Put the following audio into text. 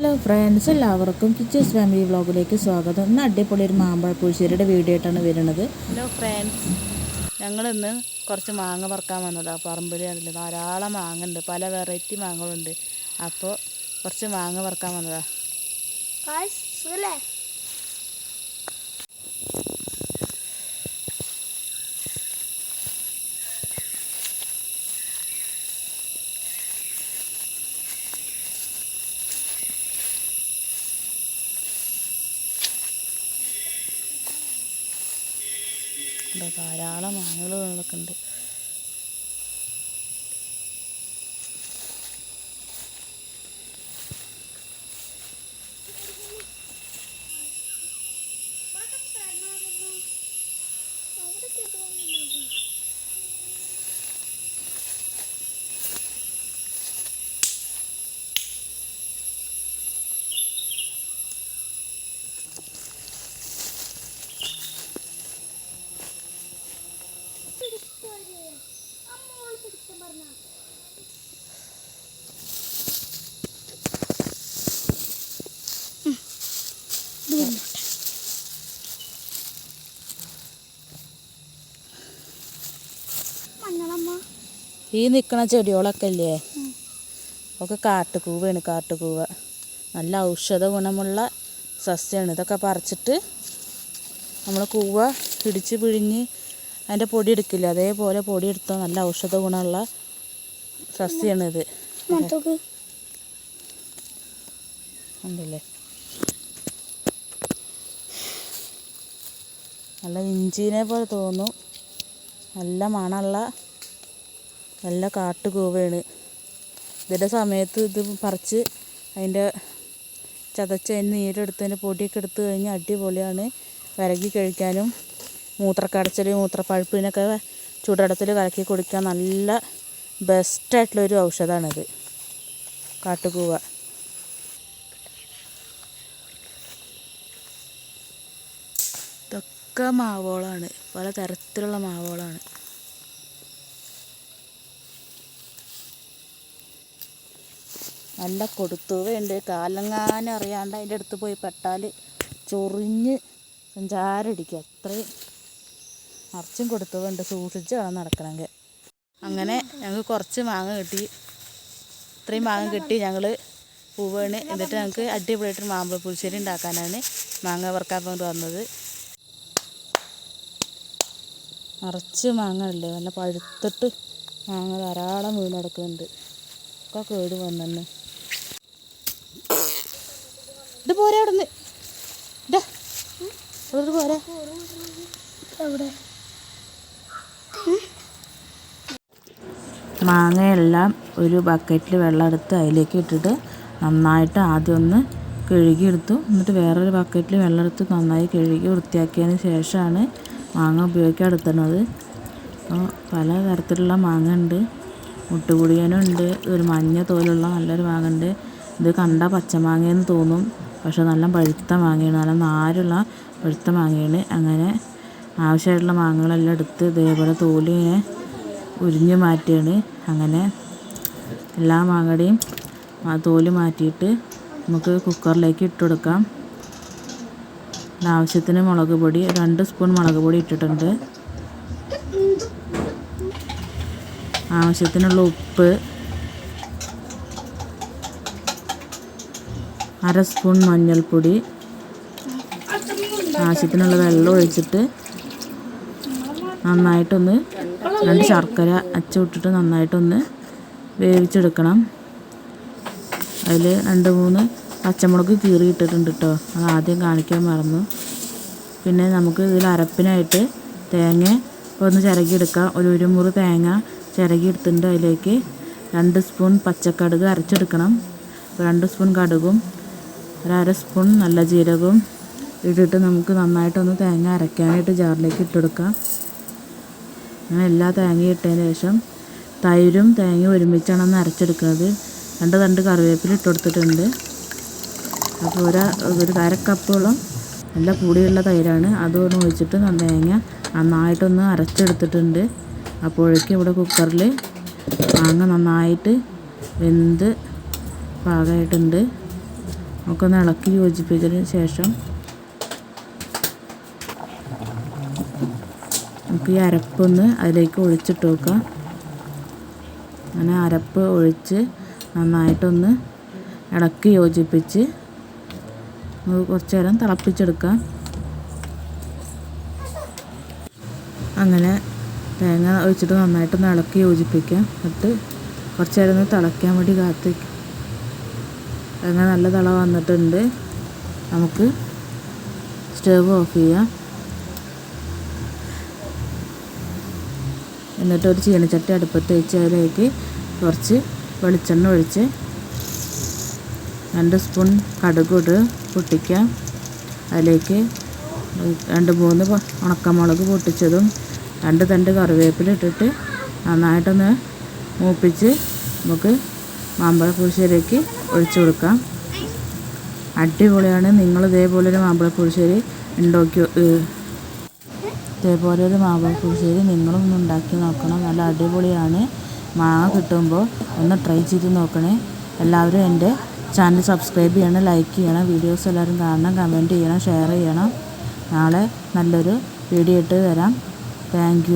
Hello friends എല്ലാവർക്കും കിച്ചേഴ്സ് family വ്ളോഗിലേക്ക് സ്വാഗതം. ഇന്ന് അടിപൊളി ഒരു മാമ്പഴ പുളിശ്ശേരിയുടെ വീഡിയോ ആയിട്ടാണ് വരുന്നത്. ഹലോ ഫ്രണ്ട്സ് ഞങ്ങളിന്ന് കുറച്ച് മാങ്ങ പറിക്കാൻ വന്നതാണ് പറമ്പിൽ കണ്ടില്ല? ധാരാളം മാങ്ങ ഉണ്ട് പല വെറൈറ്റി മാങ്ങകളുണ്ട്. അപ്പോൾ കുറച്ച് മാങ്ങ പറക്കാൻ വന്നതാണ് ധാരാളം ആനകൾ ഉണ്ട്. ഈ നിൽക്കുന്ന ചെടികളൊക്കെ ഇല്ലേ ഒക്കെ കാട്ടുകൂവയാണ് കാട്ടുകൂവ. നല്ല ഔഷധ ഗുണമുള്ള സസ്യമാണ് ഇതൊക്കെ പറിച്ചിട്ട് നമ്മൾ കൂവ പിടിച്ച് പിഴിഞ്ഞ് അതിന്റെ പൊടി എടുക്കില്ല? അതേപോലെ പൊടി എടുത്താൽ നല്ല ഔഷധ ഗുണമുള്ള സസ്യമാണിത് ഇത്. ഉണ്ടല്ലേ? നല്ല ഇഞ്ചിനെ പോലെ തോന്നും. നല്ല മണമുള്ള നല്ല കാട്ടുകൂവയാണ് ഇതിന്റെ സമയത്ത് ഇത് പറിച്ച് അതിന്റെ ചതച്ച് അതിന് നീരെടുത്ത് അതിന്റെ പൊടിയൊക്കെ എടുത്ത് കഴിഞ്ഞാൽ അടിപൊളിയാണ്. വിരകി കഴിക്കാനും മൂത്രക്കടച്ചൽ മൂത്രപ്പഴുപ്പിനൊക്കെ ചൂടടത്തിൽ കലക്കി കുടിക്കാൻ നല്ല ബെസ്റ്റായിട്ടുള്ളൊരു ഔഷധമാണിത്. കാട്ടുകൂവ. ഇതൊക്കെ മാവോളാണ്. പല തരത്തിലുള്ള മാവോളാണ്. നല്ല കൊടുത്തുവയുണ്ട് കാലങ്ങാനും അറിയാണ്ട് അതിന്റെ അടുത്ത് പോയി പെട്ടാൽ ചൊറിഞ്ഞ് സഞ്ചാരടിക്കുക. അത്രയും നിറച്ചും കൊടുത്തുവുണ്ട് സൂക്ഷിച്ച് വേണം നടക്കണമെങ്കിൽ. അങ്ങനെ ഞങ്ങൾക്ക് കുറച്ച് മാങ്ങ കിട്ടി. ഇത്രയും മാങ്ങ കിട്ടി. ഞങ്ങൾ പൂവാണ്. എന്നിട്ട് ഞങ്ങൾക്ക് അടിപൊളിയായിട്ട് മാമ്പഴ പുളിശ്ശേരി ഉണ്ടാക്കാനാണ് മാങ്ങ വറുക്കാൻ കൊണ്ട് വന്നത്. നിറച്ച് മാങ്ങ ഇല്ലേ നല്ല പഴുത്തിട്ട് മാങ്ങ ധാരാളം വീണ് കിടക്കുന്നുണ്ട്. ഒക്കെ കേട് വന്നെ ഇത് പോരെ അവിടെ നിന്ന് ഇതാ പോരെ. എവിടെ മാങ്ങയെല്ലാം ഒരു ബക്കറ്റിൽ വെള്ളം എടുത്ത് അതിലേക്ക് ഇട്ടിട്ട് നന്നായിട്ട് ആദ്യം ഒന്ന് കഴുകിയെടുത്തു എന്നിട്ട് വേറൊരു ബക്കറ്റിൽ വെള്ളം എടുത്ത് നന്നായി കഴുകി വൃത്തിയാക്കിയതിന് ശേഷമാണ് മാങ്ങ ഉപയോഗിക്കാൻ എടുത്തുന്നത്. അപ്പോൾ പല തരത്തിലുള്ള മാങ്ങ ഉണ്ട്. മുട്ടുകുടിയനുണ്ട് ഒരു മഞ്ഞ തോലുള്ള നല്ലൊരു മാങ്ങ ഉണ്ട്. ഇത് കണ്ട പച്ചമാങ്ങയെന്ന് തോന്നും. പക്ഷെ നല്ല പഴുത്ത മാങ്ങയാണ്. നല്ല നാരുള്ള പഴുത്ത മാങ്ങയാണ്. അങ്ങനെ ആവശ്യമായിട്ടുള്ള മാങ്ങകളെല്ലാം എടുത്ത് ഇതേപോലെ തോലിനെ ഉരിഞ്ഞ് മാറ്റിയാണ് അങ്ങനെ എല്ലാ മാങ്ങയുടെയും ആ തോൽ മാറ്റിയിട്ട് നമുക്ക് കുക്കറിലേക്ക് ഇട്ട് കൊടുക്കാം. ആവശ്യത്തിന് മുളക് പൊടി രണ്ട് സ്പൂൺ മുളക് പൊടി ഇട്ടിട്ടുണ്ട്. ആവശ്യത്തിനുള്ള ഉപ്പ് അര സ്പൂൺ മഞ്ഞൾപ്പൊടി. ആവശ്യത്തിനുള്ള വെള്ളം ഒഴിച്ചിട്ട് നന്നായിട്ടൊന്ന് രണ്ട് ശർക്കര അച്ചുവിട്ടിട്ട് നന്നായിട്ടൊന്ന് വേവിച്ചെടുക്കണം. അതിൽ രണ്ട് മൂന്ന് പച്ചമുളക് കീറി ഇട്ടിട്ടുണ്ട് കേട്ടോ അത് ആദ്യം കാണിക്കാൻ മറന്നു. പിന്നെ നമുക്ക് ഇതിൽ അരപ്പിനായിട്ട് തേങ്ങ ഒന്ന് ചിരകിയെടുക്കാം. ഒരു ഒരു മുറി തേങ്ങ ചിരകിയെടുത്തിട്ടുണ്ട് അതിലേക്ക് രണ്ട് സ്പൂൺ പച്ചക്കടുക് അരച്ചെടുക്കണം. രണ്ട് സ്പൂൺ കടുകും ഒരു അര സ്പൂൺ നല്ല ജീരകവും ഇട്ടിട്ട് നമുക്ക് നന്നായിട്ടൊന്ന് തേങ്ങ അരയ്ക്കാനായിട്ട് ജാറിലേക്ക് ഇട്ടെടുക്കാം. അങ്ങനെ എല്ലാ തേങ്ങയും ഇട്ടതിന് ശേഷം തൈരും തേങ്ങയും ഒരുമിച്ചാണ് ഒന്ന് അരച്ചെടുക്കുന്നത്. രണ്ട് തണ്ട് കറിവേപ്പില ഇട്ട് കൊടുത്തിട്ടുണ്ട് അപ്പോൾ ഒരു ഒരു അരക്കപ്പോളം കപ്പോളം നല്ല പൊടിയുള്ള തൈരാണ്. അതൊന്ന് ഒഴിച്ചിട്ട് തേങ്ങ നന്നായിട്ടൊന്ന് അരച്ചെടുത്തിട്ടുണ്ട്. അപ്പോഴേക്കും ഇവിടെ കുക്കറിൽ മാങ്ങ നന്നായിട്ട് വെന്ത് പാകമായിട്ടുണ്ട്. നമുക്കൊന്ന് ഇളക്കി യോജിപ്പിച്ചതിന് ശേഷം നമുക്ക് ഈ അരപ്പൊന്ന് അതിലേക്ക് ഒഴിച്ചിട്ട് വെക്കാം അങ്ങനെ അരപ്പ് ഒഴിച്ച് നന്നായിട്ടൊന്ന് ഇളക്കി യോജിപ്പിച്ച് കുറച്ചു നേരം തിളപ്പിച്ചെടുക്കാം. അങ്ങനെ തേങ്ങ ഒഴിച്ചിട്ട് നന്നായിട്ടൊന്ന് ഇളക്കി യോജിപ്പിക്കാം. എന്നിട്ട് കുറച്ച് നേരം ഒന്ന് തിളയ്ക്കാൻ വേണ്ടി കാത്ത് വയ്ക്കും തേങ്ങ നല്ല തിള വന്നിട്ടുണ്ട്. നമുക്ക് സ്റ്റവ് ഓഫ് ചെയ്യാം. എന്നിട്ട് ഒരു ചീനച്ചട്ടി അടുപ്പത്ത് വെച്ച് അതിലേക്ക് കുറച്ച് വെളിച്ചെണ്ണ ഒഴിച്ച് രണ്ട് സ്പൂൺ കടുക് ഇട്ട് പൊട്ടിക്കാം. അതിലേക്ക് രണ്ട് മൂന്ന് ഉണക്കമുളക് പൊട്ടിച്ചതും രണ്ട് തണ്ട് കറിവേപ്പില ഇട്ടിട്ട് നന്നായിട്ടൊന്ന് മൂപ്പിച്ച് നമുക്ക് മാമ്പഴ പുളിശ്ശേരിക്ക് ഒഴിച്ചു കൊടുക്കാം. അടിപൊളിയാണ്. നിങ്ങൾ ഇതേപോലെ ഒരു മാമ്പഴ ഉണ്ടാക്കി ഇതേപോലെ ഒരു മാമ്പഴ പുളിശ്ശേരി നിങ്ങളും ഒന്ന് ഉണ്ടാക്കി നോക്കണം. നല്ല അടിപൊളിയാണ്. മാങ്ങ കിട്ടുമ്പോൾ ഒന്ന് ട്രൈ ചെയ്ത് നോക്കണേ. എല്ലാവരും എന്റെ ചാനൽ സബ്സ്ക്രൈബ് ചെയ്യണം ലൈക്ക് ചെയ്യണം വീഡിയോസ് എല്ലാവരും കാണണം കമന്റ് ചെയ്യണം ഷെയർ ചെയ്യണം. നാളെ നല്ലൊരു വീഡിയോ ഇട്ട് തരാം താങ്ക്